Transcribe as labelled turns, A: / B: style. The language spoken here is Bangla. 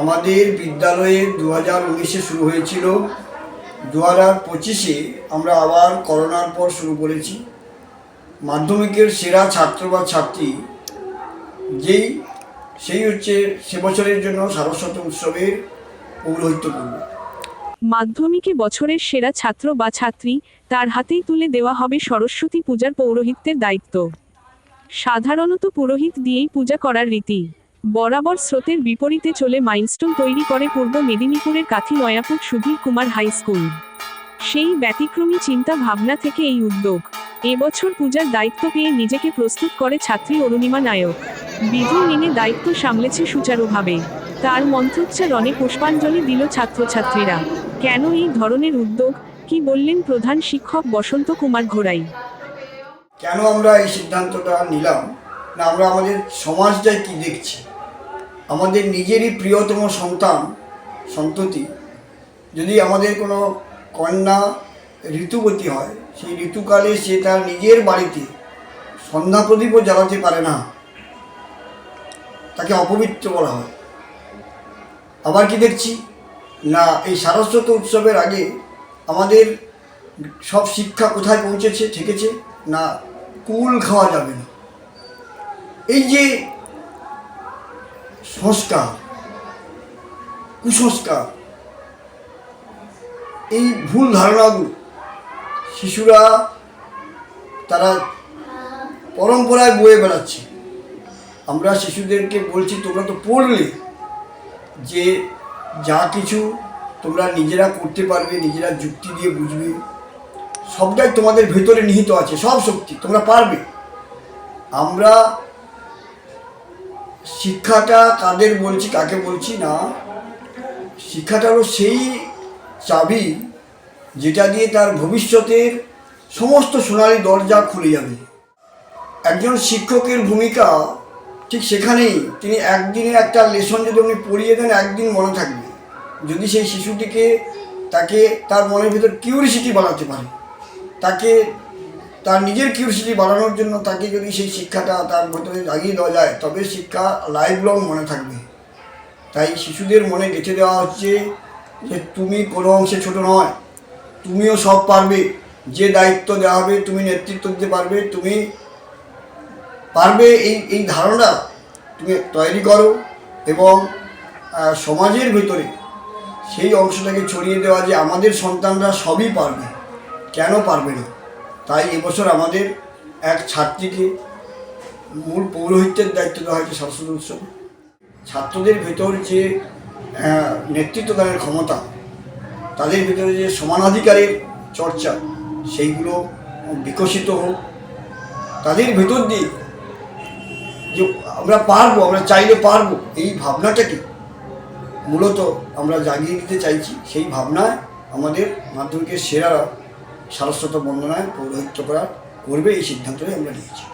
A: আমাদের বিদ্যালয়ে দু হাজার উনিশে শুরু হয়েছিল। দু হাজার পঁচিশে আমরা আবার করোনার পর শুরু করেছি। মাধ্যমিকের সেরা ছাত্র বা ছাত্রী যেই, সেই হচ্ছে সে বছরের জন্য সারস্বত উৎসবের পৌরোহিত্য করবে।
B: মাধ্যমিকে বছরের সেরা ছাত্র বা ছাত্রী তার হাতেই তুলে দেওয়া হবে সরস্বতী পূজার পৌরোহিত্যের দায়িত্ব। সাধারণত পুরোহিত দিয়েই পূজা করার রীতি। বরাবর স্রোতের বিপরীতে চলে মাইলস্টোন তৈরি করে পূর্ব মেদিনীপুরের কাথি নয়াপুর সুধীর কুমার হাই স্কুল। সেই ব্যতিক্রমী চিন্তা ভাবনা থেকে এই উদ্যোগ। এবছর পূজার দায়িত্ব পেয়ে নিজেকে প্রস্তুত করে ছাত্রী অরুণিমা নায়ক। বিধি মেনে দায়িত্ব সামলেছে সুচারুভাবে। তার মন্ত্রোচ্চারণে পুষ্পাঞ্জলি দিল ছাত্রছাত্রীরা। কেন এই ধরনের উদ্যোগ? কি বললেন প্রধান শিক্ষক বসন্ত কুমার ঘোড়াই।
A: কেন আমরা এই সিদ্ধান্তটা নিলাম? না, আমরা আমাদের সমাজটায় কি দেখছি? আমাদের নিজেরই প্রিয়তম সন্তান, সন্ততি, যদি আমাদের কোনো কন্যা ঋতুবতী হয়, সেই ঋতুকালে সে তার নিজের বাড়িতে সন্ধ্যা প্রদীপও জ্বালাতে পারে না। তাকে অপবিত্র বলা হয়। আবার কি দেখছি? না, এই সারস্বত উৎসবের আগে আমাদের সব শিক্ষা কোথায় পৌঁছেছে ঠেকেছে না, কুল খাওয়া যাবে না। এই যে সংস্কার, কুসংস্কার। এই ভুল ধারণাগুলো শিশুরা তারা পরম্পরায় বয়ে বেড়াচ্ছে। আমরা শিশুদেরকে বলছি, তোমরা তো পড়লে যে যা কিছু তোমরা নিজেরা করতে পারবে, নিজেরা যুক্তি দিয়ে বুঝবে। সবটাই তোমাদের ভেতরে নিহিত আছে, সব শক্তি, তোমরা পারবে। আমরা শিক্ষাটা কাদের বলছি, কাকে বলছি না। শিক্ষাটা হলো সেই চাবি যেটা দিয়ে তার ভবিষ্যতের সমস্ত সোনালি দরজা খুলে যাবে। একজন শিক্ষকের ভূমিকা ঠিক সেখানেই তিনি একদিনে একটা লেসন যদি উনি পড়িয়ে দেন, একদিন মনে থাকবে। যদি সেই শিশুটিকে তাকে তার মনের ভিতর কিউরিসিটি বাড়াতে পারে, তাকে তার নিজের কিউরিসিটি বাড়ানোর জন্য তাকে যদি সেই শিক্ষাটা তার ভেতরে জাগিয়ে দেওয়া যায়, তবে শিক্ষা লাইফ লং মনে থাকবে। তাই শিশুদের মনে গেঁথে দেওয়া হচ্ছে যে তুমি কোনো অংশে ছোট নয়, তুমিও সব পারবে। যে দায়িত্ব দেওয়া হবে তুমি নেতৃত্ব দিতে পারবে, তুমি পারবে এই এই ধারণা তুমি তৈরি করো এবং সমাজের ভেতরে সেই অংশটাকে ছড়িয়ে দেওয়া যে আমাদের সন্তানরা সবই পারবে, কেন পারবে না? তাই এবছর আমাদের এক ছাত্রীকে মূল পৌরোহিত্যের দায়িত্ব দেওয়া হয়েছে সরস্বতী উৎসবে। ছাত্রদের ভেতর যে আহ, নেতৃত্বদানের ক্ষমতা তাদের ভিতরে যে সমানাধিকারের চর্চা সেইগুলো বিকশিত হোক। তাদের ভেতর দিয়ে যে আমরা পারব আমরা চাইলে পারব এই ভাবনাটাকে মূলত আমরা জাগিয়ে দিতে চাইছি। সেই ভাবনায় আমাদের মাধ্যমিকের সেরারা সারস্বত বন্দনায় পৌরোহিত্য করা করবে এই সিদ্ধান্তটাই আমরা নিয়েছি।